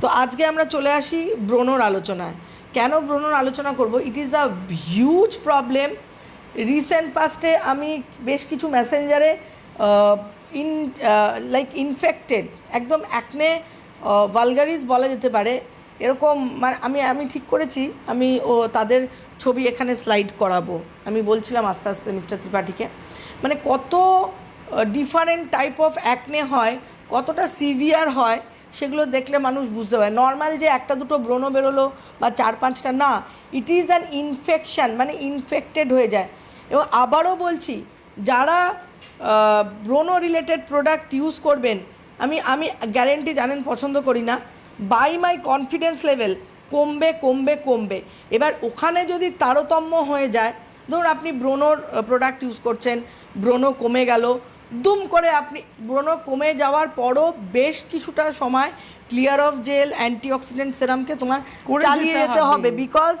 তো আজকে আমরা চলে আসি ব্রণর আলোচনায়। কেন ব্রণর আলোচনা করব? It is a huge problem recent পাস্টে আমি বেশ কিছু মেসেঞ্জারে ইন লাইক ইনফেক্টেড একদম একনে ভালগারিজ বলা যেতে পারে। এরকম মানে আমি আমি ঠিক করেছি, আমি ও তাদের ছবি এখানে স্লাইড করাবো। আমি বলছিলাম আস্তে আস্তে মিস্টার ত্রিপাঠীকে। মানে কত ডিফারেন্ট টাইপ অফ অ্যাকনে হয়, কতটা সিভিয়ার হয় সেগুলো দেখলে মানুষ বুঝতে পারে। নর্মাল যে একটা দুটো ব্রণ বেরোলো বা চার পাঁচটা, না ইট ইজ অ্যান ইনফেকশন মানে ইনফেক্টেড হয়ে যায়। এবং আবারও বলছি, যারা ব্রোনো রিলেটেড প্রোডাক্ট ইউজ করবেন, আমি আমি গ্যারেন্টি জানেন পছন্দ করি না বাই মাই কনফিডেন্স লেভেল কমবে কমবে কমবে। এবার ওখানে যদি তারতম্য হয়ে যায়, ধরুন আপনি ব্রোনোর প্রোডাক্ট ইউজ করছেন ব্রোনো কমে গেল দুম করে আপনি ব্রণ কমে যাওয়ার পরও বেশ কিছুটা সময় ক্লিয়ার অফ জেল অ্যান্টিঅক্সিডেন্ট সেরামকে তোমার চালিয়ে যেতে। হবে বিকজ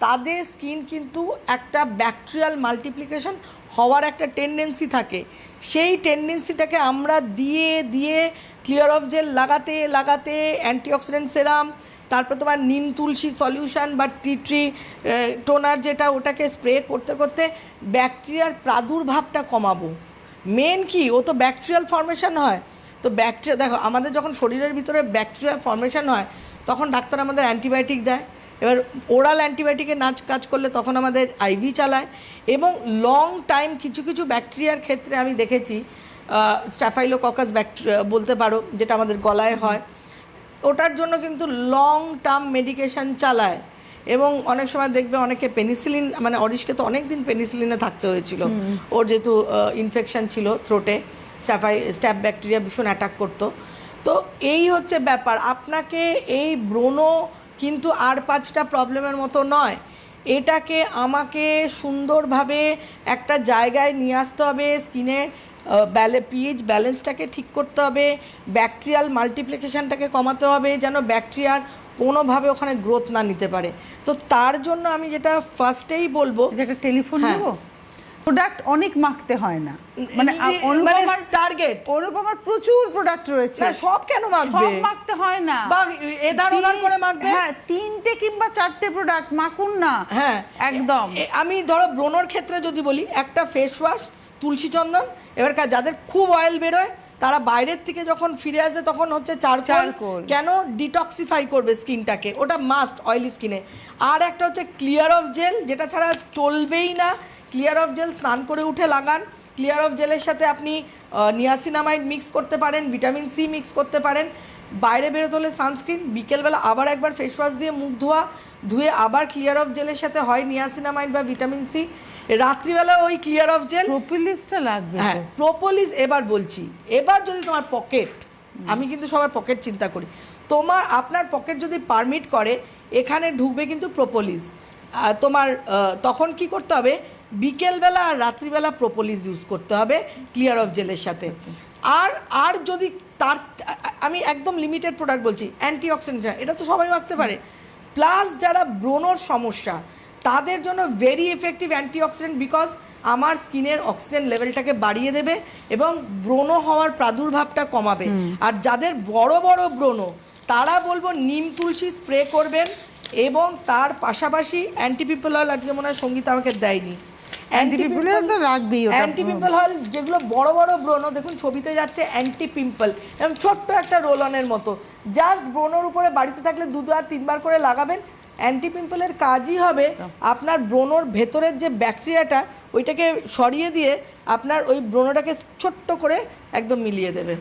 তাদের স্কিন কিন্তু একটা ব্যাকটেরিয়াল মাল্টিপ্লিকেশন হওয়ার একটা টেন্ডেন্সি থাকে সেই টেন্ডেন্সিটাকে আমরা দিয়ে দিয়ে ক্লিয়ার অফ জেল লাগাতে লাগাতে অ্যান্টিঅক্সিডেন্ট সেরাম তারপর তোমার নিম তুলসী সলিউশন বা টি ট্রি টোনার যেটা ওটাকে স্প্রে করতে করতে ব্যাকটেরিয়ার প্রাদুর্ভাবটা কমাবো মেন কি? ও তো ব্যাকটেরিয়াল ফর্মেশন হয়। তো ব্যাকটেরিয়া দেখো, আমাদের যখন শরীরের ভিতরে ব্যাকটেরিয়াল ফর্মেশন হয়, তখন ডাক্তার আমাদের অ্যান্টিবায়োটিক দেয়। এবার ওরাল অ্যান্টিবায়োটিকের নাচ কাজ করলে তখন আমাদের আইভি চালায় এবং লং টাইম কিছু কিছু ব্যাকটেরিয়ার ক্ষেত্রে আমি দেখেছি স্ট্যাফাইলোককাস ব্যাকটেরিয়া বলতে পারো, যেটা আমাদের গলায় হয়। ওটার জন্য কিন্তু লং টার্ম মেডিকেশন চালায়। এবং অনেক সময় দেখবে অনেকে পেনিসিলিন মানে অরিশকে তো অনেক দিন পেনিসিলিনে থাকতে হয়েছিল। ওর যেহেতু ইনফেকশন ছিল থ্রোটে স্ট্যাফাই স্ট্যাপ ব্যাকটেরিয়া ভীষণ অ্যাটাক করতো। তো এই হচ্ছে ব্যাপার। আপনাকে এই ব্রণ কিন্তু আর পাঁচটা প্রবলেমের মতো নয়। এটাকে আমাকে সুন্দরভাবে একটা জায়গায় নিয়ে আসতে হবে স্কিনে ব্যালে পিএইচ ব্যালেন্সটাকে ঠিক করতে হবে ব্যাকটেরিয়াল মাল্টিপ্লিকেশনটাকে কমাতে হবে যেন ব্যাকটেরিয়ার কোনোভাবে ওখানে গ্রোথ না নিতে পারে। তো তার জন্য আমি যেটা ফার্স্টেই বলব যে একটা টেলিফোন হ্যাঁ। প্রোডাক্ট অনেক মাখতে হয় না। মানে মানে অনুপমার টার্গেট অনুপমার প্রচুর প্রোডাক্ট রয়েছে। না সব কেন মাখবে? সব মাখতে হয় না। বা এধার ওধার করে মাখবে? হ্যাঁ তিনটে কিংবা চারটে প্রোডাক্ট মাখুন না। হ্যাঁ। একদম। আমি ধরো ব্রণর ক্ষেত্রে যদি বলি একটা ফেস ওয়াশ তুলসী চন্দন এবার যাদের খুব অয়েল বেরোয় তারা বাইরের থেকে যখন ফিরে আসবে তখন হচ্ছে চারকোল। কেন? ডিটক্সিফাই করবে স্কিনটাকে। ওটা মাস্ট অয়েলি স্কিনে আর একটা হচ্ছে ক্লিয়ার অফ জেল যেটা ছাড়া চলবেই না। ক্লিয়ার অফ জেল স্নান করে উঠে লাগান। ক্লিয়ার অফ জেলের সাথে আপনি নিয়াসিনামাইড মিক্স করতে পারেন ভিটামিন সি মিক্স করতে পারেন। বাইরে বেরোতে হলে সানস্ক্রিন বিকেলবেলা আবার একবার ফেস ওয়াশ দিয়ে মুখ ধোয়া। ধুয়ে আবার ক্লিয়ার অফ জেলের সাথে হয় নিয়াসিনামাইড বা ভিটামিন সি রাত্রিবেলা ওই ক্লিয়ার অফ জেল প্রোপিলিসটা লাগবে হ্যাঁ প্রোপোলিস এবার বলছি। এবার যদি তোমার পকেট আমি কিন্তু সবার পকেট চিন্তা করি। তোমার আপনার পকেট যদি পারমিট করে এখানে ঢুকবে কিন্তু প্রোপোলিস তোমার তখন কি করতে হবে? বিকেলবেলা আর রাত্রিবেলা প্রোপোলিস ইউজ করতে হবে ক্লিয়ার অফ জেলের সাথে। আর আর যদি তার আমি একদম লিমিটেড প্রোডাক্ট বলছি অ্যান্টি অক্সিডেন্ট এটা তো সবাই মাখতে পারে। প্লাস যারা ব্রণর সমস্যা তাদের জন্য ভেরি এফেক্টিভ অ্যান্টিঅক্সিডেন্ট বিকজ আমার স্কিনের অক্সিজেন লেভেলটাকে বাড়িয়ে দেবে এবং ব্রণ হওয়ার প্রাদুর্ভাবটা কমাবে। আর যাদের বড় বড় ব্রণ তারা বলব নিম তুলসী স্প্রে করবেন এবং তার পাশাপাশি অ্যান্টি পিপল অয়েল আজকে মনে হয় সংগীত আমাকে দেয়নি। অ্যান্টি পিম্পল অয়েল যেগুলো বড় বড় ব্রণ দেখুন ছবিতে যাচ্ছে অ্যান্টি পিম্পল এবং ছোট্ট একটা রোল অনের মতো। জাস্ট ব্রণর উপরে বাড়িতে থাকলে দুবার তিনবার করে লাগাবেন অ্যান্টি পিম্পলের কাজই হবে আপনার ব্রণর ভেতরের যে ব্যাকটেরিয়াটা ওইটাকে সরিয়ে দিয়ে আপনার ওই ব্রণটাকে ছোট্ট করে একদম মিলিয়ে দেবে।